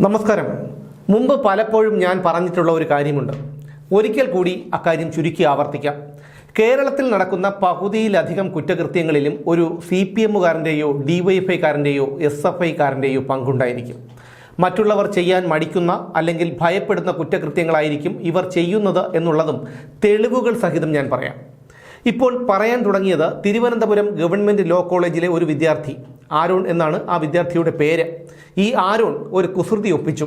നമസ്കാരം. മുമ്പ് പലപ്പോഴും ഞാൻ പറഞ്ഞിട്ടുള്ള ഒരു കാര്യമുണ്ട്. ഒരിക്കൽ കൂടി അക്കാര്യം ചുരുക്കി ആവർത്തിക്കാം. കേരളത്തിൽ നടക്കുന്ന പകുതിയിലധികം കുറ്റകൃത്യങ്ങളിലും ഒരു സി പി എമ്മുകാരന്റെയോ ഡി എസ് എഫ് ഐക്കാരന്റെയോ പങ്കുണ്ടായിരിക്കും. മറ്റുള്ളവർ ചെയ്യാൻ മടിക്കുന്ന അല്ലെങ്കിൽ ഭയപ്പെടുന്ന കുറ്റകൃത്യങ്ങളായിരിക്കും ഇവർ ചെയ്യുന്നത് എന്നുള്ളതും തെളിവുകൾ സഹിതം ഞാൻ പറയാം. ഇപ്പോൾ പറയാൻ തുടങ്ങിയത് തിരുവനന്തപുരം ഗവൺമെന്റ് ലോ കോളേജിലെ ഒരു വിദ്യാർത്ഥി ആരോൺ എന്നാണ് ആ വിദ്യാർത്ഥിയുടെ പേര്. ഈ ആരോൺ ഒരു കുസൃതി ഒപ്പിച്ചു.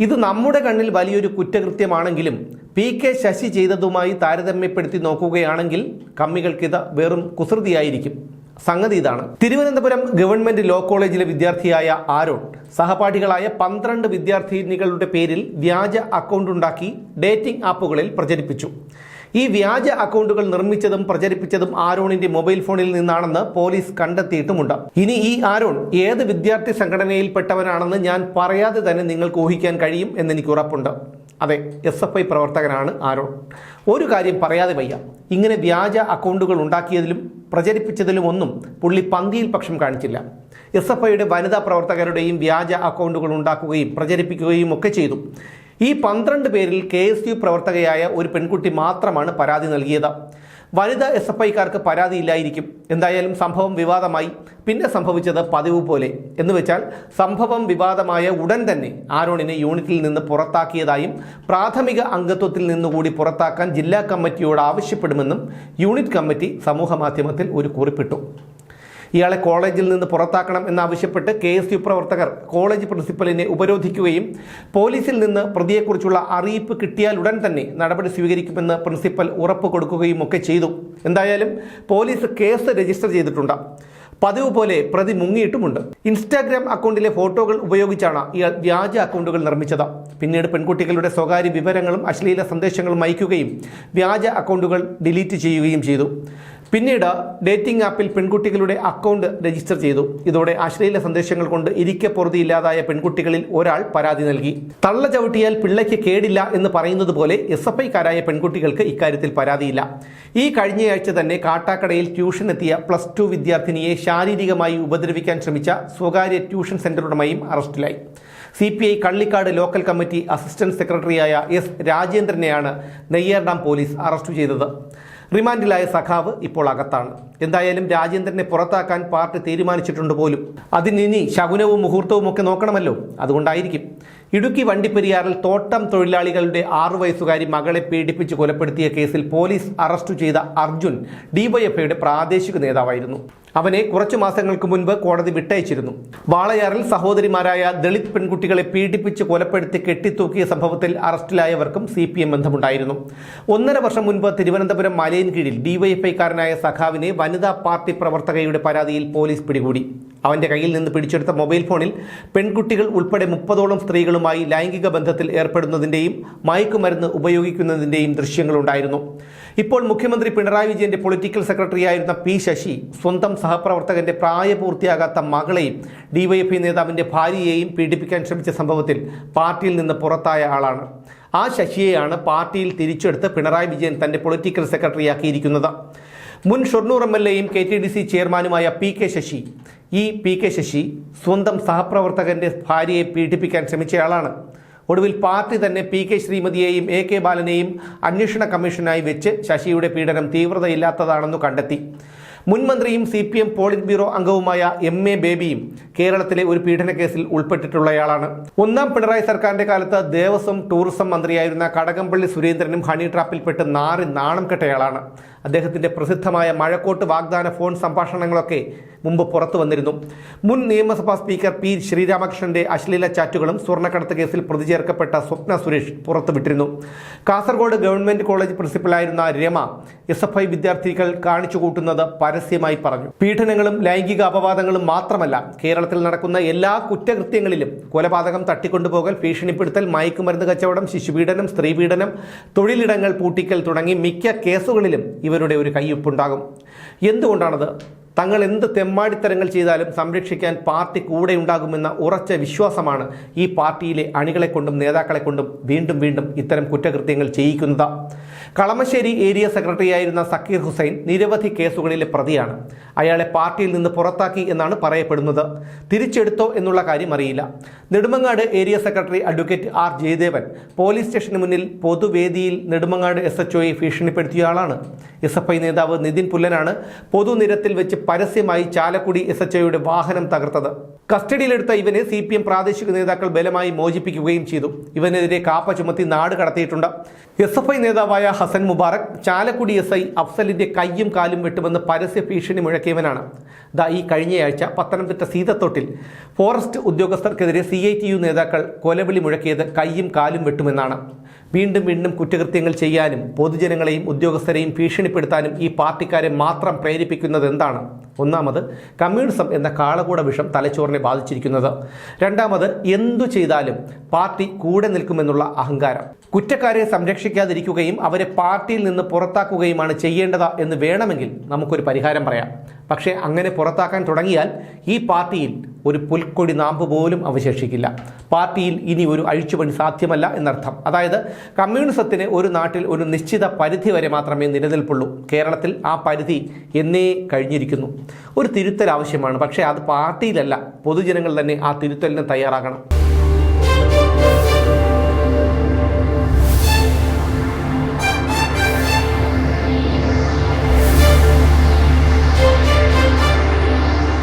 ഇത് നമ്മുടെ കണ്ണിൽ വലിയൊരു കുറ്റകൃത്യമാണെങ്കിലും പി കെ ശശി ചെയ്തതുമായി താരതമ്യപ്പെടുത്തി നോക്കുകയാണെങ്കിൽ കമ്മികൾക്കിത് വെറും കുസൃതിയായിരിക്കും. സംഗതി ഇതാണ്. തിരുവനന്തപുരം ഗവൺമെന്റ് ലോ കോളേജിലെ വിദ്യാർത്ഥിയായ ആരോൺ സഹപാഠികളായ പന്ത്രണ്ട് വിദ്യാർത്ഥിനികളുടെ പേരിൽ വ്യാജ അക്കൗണ്ട് ഉണ്ടാക്കി ഡേറ്റിംഗ് ആപ്പുകളിൽ പ്രചരിപ്പിച്ചു. ഈ വ്യാജ അക്കൗണ്ടുകൾ നിർമ്മിച്ചതും പ്രചരിപ്പിച്ചതും ആരോണിന്റെ മൊബൈൽ ഫോണിൽ നിന്നാണെന്ന് പോലീസ് കണ്ടെത്തിയിട്ടുമുണ്ട്. ഇനി ഈ ആരോൺ ഏത് വിദ്യാർത്ഥി സംഘടനയിൽപ്പെട്ടവനാണെന്ന് ഞാൻ പറയാതെ തന്നെ നിങ്ങൾക്ക് ഊഹിക്കാൻ കഴിയും എന്നെനിക്ക് ഉറപ്പുണ്ട്. അതെ എസ് എഫ് ഐ പ്രവർത്തകനാണ് ആരോൺ. ഒരു കാര്യം പറയാതെ വയ്യ. ഇങ്ങനെ വ്യാജ അക്കൗണ്ടുകൾ ഉണ്ടാക്കിയതിലും പ്രചരിപ്പിച്ചതിലും ഒന്നും പുള്ളി പന്തിയിൽ പക്ഷം കാണിച്ചില്ല. എസ് എഫ് ഐയുടെ വനിതാ പ്രവർത്തകരുടെയും വ്യാജ അക്കൗണ്ടുകൾ ഉണ്ടാക്കുകയും പ്രചരിപ്പിക്കുകയും ഒക്കെ ചെയ്തു. ഈ പന്ത്രണ്ട് പേരിൽ കെ എസ് യു പ്രവർത്തകയായ ഒരു പെൺകുട്ടി മാത്രമാണ് പരാതി നൽകിയത്. വനിതാ എസ് എഫ് ഐക്കാർക്ക് പരാതിയില്ലായിരിക്കും. എന്തായാലും സംഭവം വിവാദമായി. പിന്നെ സംഭവിച്ചത് പതിവ് പോലെ. എന്ന് വെച്ചാൽ സംഭവം വിവാദമായ ഉടൻ തന്നെ ആരോണിനെ യൂണിറ്റിൽ നിന്ന് പുറത്താക്കിയതായും പ്രാഥമിക അംഗത്വത്തിൽ നിന്നുകൂടി പുറത്താക്കാൻ ജില്ലാ കമ്മിറ്റിയോട് ആവശ്യപ്പെടുമെന്നും യൂണിറ്റ് കമ്മിറ്റി സമൂഹമാധ്യമത്തിൽ ഒരു കുറിപ്പിട്ടു. ഇയാളെ കോളേജിൽ നിന്ന് പുറത്താക്കണം എന്നാവശ്യപ്പെട്ട് കെ എസ് യു പ്രവർത്തകർ കോളേജ് പ്രിൻസിപ്പലിനെ ഉപരോധിക്കുകയും പോലീസിൽ നിന്ന് പ്രതിയെക്കുറിച്ചുള്ള അറിയിപ്പ് കിട്ടിയാൽ ഉടൻ തന്നെ നടപടി സ്വീകരിക്കുമെന്ന് പ്രിൻസിപ്പൽ ഉറപ്പ് കൊടുക്കുകയും ഒക്കെ ചെയ്തു. എന്തായാലും പോലീസ് കേസ് രജിസ്റ്റർ ചെയ്തിട്ടുണ്ട്. പതിവ് പോലെ പ്രതി മുങ്ങിയിട്ടുമുണ്ട്. ഇൻസ്റ്റാഗ്രാം അക്കൗണ്ടിലെ ഫോട്ടോകൾ ഉപയോഗിച്ചാണ് ഇയാൾ വ്യാജ അക്കൗണ്ടുകൾ നിർമ്മിച്ചത്. പിന്നീട് പെൺകുട്ടികളുടെ സ്വകാര്യ വിവരങ്ങളും അശ്ലീല സന്ദേശങ്ങളും അയക്കുകയും വ്യാജ അക്കൗണ്ടുകൾ ഡിലീറ്റ് ചെയ്യുകയും ചെയ്തു. പിന്നീട് ഡേറ്റിംഗ് ആപ്പിൽ പെൺകുട്ടികളുടെ അക്കൗണ്ട് രജിസ്റ്റർ ചെയ്തു. ഇതോടെ അശ്ലീല സന്ദേശങ്ങൾ കൊണ്ട് ഇരിക്കെ പൊറുതിയില്ലാതായ പെൺകുട്ടികളിൽ ഒരാൾ പരാതി നൽകി. തള്ള ചവിട്ടിയാൽ പിള്ളയ്ക്ക് കേടില്ല എന്ന് പറയുന്നത് പോലെ എസ് എഫ് ഐക്കാരായ പെൺകുട്ടികൾക്ക് ഇക്കാര്യത്തിൽ പരാതിയില്ല. ഈ കഴിഞ്ഞയാഴ്ച തന്നെ കാട്ടാക്കടയിൽ ട്യൂഷൻ എത്തിയ പ്ലസ് ടു വിദ്യാർത്ഥിനിയെ ശാരീരികമായി ഉപദ്രവിക്കാൻ ശ്രമിച്ച സ്വകാര്യ ട്യൂഷൻ സെന്ററുടമയും അറസ്റ്റിലായി. C P I Kallikkad local committee assistant സെക്രട്ടറിയായ എസ് രാജേന്ദ്രനെയാണ് നെയ്യാർഡാം പോലീസ് അറസ്റ്റ് ചെയ്തത്. റിമാൻഡിലായ സഖാവ് ഇപ്പോൾ അകത്താണ്. എന്തായാലും രാജേന്ദ്രനെ പുറത്താക്കാൻ പാർട്ടി തീരുമാനിച്ചിട്ടുണ്ട് പോലും. അതിനിനി ശകുനവും മുഹൂർത്തവും ഒക്കെ നോക്കണമല്ലോ. അതുകൊണ്ടായിരിക്കും. ഇടുക്കി വണ്ടിപ്പെരിയാറിൽ തോട്ടം തൊഴിലാളികളുടെ ആറു വയസ്സുകാരി മകളെ പീഡിപ്പിച്ച് കൊലപ്പെടുത്തിയ കേസിൽ പോലീസ് അറസ്റ്റ് ചെയ്ത അർജുൻ ഡിവൈഎഫ്ഐയുടെ പ്രാദേശിക നേതാവായിരുന്നു. അവനെ കുറച്ചു മാസങ്ങൾക്ക് മുൻപ് കോടതി വിട്ടയച്ചിരുന്നു. വാളയാറിൽ സഹോദരിമാരായ ദളിത് പെൺകുട്ടികളെ പീഡിപ്പിച്ച് കൊലപ്പെടുത്തി കെട്ടിത്തൂക്കിയ സംഭവത്തിൽ അറസ്റ്റിലായവർക്കും സി പി എം ബന്ധമുണ്ടായിരുന്നു. ഒന്നര വർഷം മുൻപ് തിരുവനന്തപുരം മലയിൻ കീഴിൽ ഡിവൈഎഫ്ഐക്കാരനായ സഖാവിനെ വനിതാ പാർട്ടി പ്രവർത്തകയുടെ പരാതിയിൽ പോലീസ് പിടികൂടി. അവന്റെ കയ്യിൽ നിന്ന് പിടിച്ചെടുത്ത മൊബൈൽ ഫോണിൽ പെൺകുട്ടികൾ ഉൾപ്പെടെ മുപ്പതോളം സ്ത്രീകളുമായി ലൈംഗിക ബന്ധത്തിൽ ഏർപ്പെടുന്നതിന്റെയും മയക്കുമരുന്ന് ഉപയോഗിക്കുന്നതിന്റെയും ദൃശ്യങ്ങളുണ്ടായിരുന്നു. ഇപ്പോൾ മുഖ്യമന്ത്രി പിണറായി വിജയന്റെ പൊളിറ്റിക്കൽ സെക്രട്ടറിയായിരുന്ന പി ശശി സ്വന്തം സഹപ്രവർത്തകന്റെ പ്രായപൂർത്തിയാകാത്ത മകളെയും ഡിവൈഎഫ്ഐ നേതാവിന്റെ ഭാര്യയെയും പീഡിപ്പിക്കാൻ ശ്രമിച്ച സംഭവത്തിൽ പാർട്ടിയിൽ നിന്ന് പുറത്തായ ആളാണ്. ആ ശശിയെയാണ് പാർട്ടിയിൽ തിരിച്ചെടുത്ത് പിണറായി വിജയൻ തന്റെ പൊളിറ്റിക്കൽ സെക്രട്ടറിയാക്കിയിരിക്കുന്നത്. മുൻ ഷൊർണൂർ എം എൽ എയും കെ ടി ഡി സി ചെയർമാനുമായ പി കെ ശശി. ഈ പി കെ ശശി സ്വന്തം സഹപ്രവർത്തകന്റെ ഭാര്യയെ പീഡിപ്പിക്കാൻ ശ്രമിച്ചയാളാണ്. ഒടുവിൽ പാർട്ടി തന്നെ പി കെ ശ്രീമതിയെയും എ കെ ബാലനെയും അന്വേഷണ കമ്മീഷനായി വെച്ച് ശശിയുടെ പീഡനം തീവ്രതയില്ലാത്തതാണെന്നു കണ്ടെത്തി. മുൻ മന്ത്രിയും C P M polit bureau അംഗവുമായ എം എ ബേബിയും കേരളത്തിലെ ഒരു പീഡന കേസിൽ ഉൾപ്പെട്ടിട്ടുള്ളയാളാണ്. ഒന്നാം പിണറായി സർക്കാരിന്റെ കാലത്ത് ദേവസ്വം ടൂറിസം മന്ത്രിയായിരുന്ന കടകംപള്ളി സുരേന്ദ്രനും ഹണി ട്രാപ്പിൽപ്പെട്ട് നാറി നാണം കെട്ടയാളാണ്. അദ്ദേഹത്തിന്റെ പ്രസിദ്ധമായ മഴക്കോട്ട് വാഗ്ദാന ഫോൺ സംഭാഷണങ്ങളൊക്കെ മുമ്പ് പുറത്തു വന്നിരുന്നു. മുൻ നിയമസഭാ സ്പീക്കർ പി ശ്രീരാമകൃഷ്ണന്റെ അശ്ലീല ചാറ്റുകളും സ്വർണക്കടത്ത് കേസിൽ പ്രതി ചേർക്കപ്പെട്ട സ്വപ്ന സുരേഷ് പുറത്തുവിട്ടിരുന്നു കാസർഗോഡ് ഗവൺമെന്റ് കോളേജ് പ്രിൻസിപ്പലായിരുന്ന രമ എസ് എഫ് ഐ വിദ്യാർത്ഥികൾ കാണിച്ചു കൂട്ടുന്നത് പരസ്യമായി പറഞ്ഞു. പീഡനങ്ങളും ലൈംഗിക അപവാദങ്ങളും മാത്രമല്ല കേരളത്തിൽ നടക്കുന്ന എല്ലാ കുറ്റകൃത്യങ്ങളിലും കൊലപാതകം തട്ടിക്കൊണ്ടുപോകൽ ഭീഷണിപ്പെടുത്തൽ മയക്കുമരുന്ന് കച്ചവടം ശിശുപീഡനം സ്ത്രീപീഡനം തൊഴിലിടങ്ങൾ പൂട്ടിക്കൽ തുടങ്ങി മിക്ക കേസുകളിലും ഇവരുടെ ഒരു കയ്യൊപ്പുണ്ടാകും. എന്തുകൊണ്ടാണത്? തങ്ങൾ എന്ത് തെമ്മാടിത്തരങ്ങൾ ചെയ്താലും സംരക്ഷിക്കാൻ പാർട്ടി കൂടെ ഉണ്ടാകുമെന്ന ഉറച്ച വിശ്വാസമാണ് ഈ പാർട്ടിയിലെ അണികളെ കൊണ്ടും നേതാക്കളെ കൊണ്ടും വീണ്ടും വീണ്ടും ഇത്തരം കുറ്റകൃത്യങ്ങൾ ചെയ്യിക്കുന്നത്. കളമശ്ശേരി ഏരിയ സെക്രട്ടറിയായിരുന്ന സക്കീർ ഹുസൈൻ നിരവധി കേസുകളിലെ പ്രതിയാണ്. അയാളെ പാർട്ടിയിൽ നിന്ന് പുറത്താക്കി എന്നാണ് പറയപ്പെടുന്നത്. തിരിച്ചെടുത്തോ എന്നുള്ള കാര്യം അറിയില്ല. Nedumangad area secretary advocate R Jayadevan police സ്റ്റേഷന് മുന്നിൽ പൊതുവേദിയിൽ നെടുമങ്ങാട് എസ് എച്ച് ഒയെ ഭീഷണിപ്പെടുത്തിയ ആളാണ്. എസ് എഫ് ഐ നേതാവ് നിതിൻ പുല്ലനാണ് പൊതുനിരത്തിൽ വെച്ച് പരസ്യമായി ചാലക്കുടി എസ് എച്ച് ഒയുടെ വാഹനം തകർത്തത്. കസ്റ്റഡിയിലെടുത്ത ഇവനെ സി പി എം പ്രാദേശിക നേതാക്കൾ ബലമായി മോചിപ്പിക്കുകയും ചെയ്തു. ഇവനെതിരെ കാപ്പ ചുമത്തി നാട് കടത്തിയിട്ടുണ്ട്. എസ് എഫ് ഐ നേതാവായ ഹസൻ മുബാറക് ചാലക്കുടി എസ് ഐ അഫ്സലിന്റെ കയ്യും കാലും വെട്ടുമെന്ന് പരസ്യ ഭീഷണി മുഴക്കിയവനാണ്. ദാ ഈ കഴിഞ്ഞയാഴ്ച പത്തനംതിട്ട സീതത്തോട്ടിൽ ഫോറസ്റ്റ് ഉദ്യോഗസ്ഥർക്കെതിരെ സി നേതാക്കൾ കൊലവിളി മുഴക്കിയത് കയ്യും കാലും വെട്ടുമെന്നാണ്. വീണ്ടും വീണ്ടും കുറ്റകൃത്യങ്ങൾ ചെയ്യാനും പൊതുജനങ്ങളെയും ഉദ്യോഗസ്ഥരെയും ഭീഷണിപ്പെടുത്താനും ഈ പാർട്ടിക്കാരെ മാത്രം പ്രേരിപ്പിക്കുന്നത് എന്താണ്? ഒന്നാമത് കമ്മ്യൂണിസം എന്ന കാളകൂട വിഷം തലച്ചോറിനെ ബാധിച്ചിരിക്കുന്നത്. രണ്ടാമത് എന്തു ചെയ്താലും പാർട്ടി കൂടെ നിൽക്കുമെന്നുള്ള അഹങ്കാരം. കുറ്റക്കാരെ സംരക്ഷിക്കാതിരിക്കുകയും അവരെ പാർട്ടിയിൽ നിന്ന് പുറത്താക്കുകയുമാണ് ചെയ്യേണ്ടത് എന്ന് വേണമെങ്കിൽ നമുക്കൊരു പരിഹാരം പറയാം. പക്ഷേ അങ്ങനെ പുറത്താക്കാൻ തുടങ്ങിയാൽ ഈ പാർട്ടിയിൽ ഒരു പുൽക്കൊടി നാമ്പ് പോലും അവശേഷിക്കില്ല. പാർട്ടിയിൽ ഇനി ഒരു അഴിച്ചുപണി സാധ്യമല്ല എന്നർത്ഥം. അതായത് കമ്മ്യൂണിസത്തിന് ഒരു നാട്ടിൽ ഒരു നിശ്ചിത പരിധി വരെ മാത്രമേ നിലനിൽപ്പുള്ളൂ. കേരളത്തിൽ ആ പരിധി എന്നേ കഴിഞ്ഞിരിക്കുന്നു. ഒരു തിരുത്തൽ ആവശ്യമാണ്. പക്ഷേ അത് പാർട്ടിയിലല്ല. പൊതുജനങ്ങൾ തന്നെ ആ തിരുത്തലിന് തയ്യാറാകണം.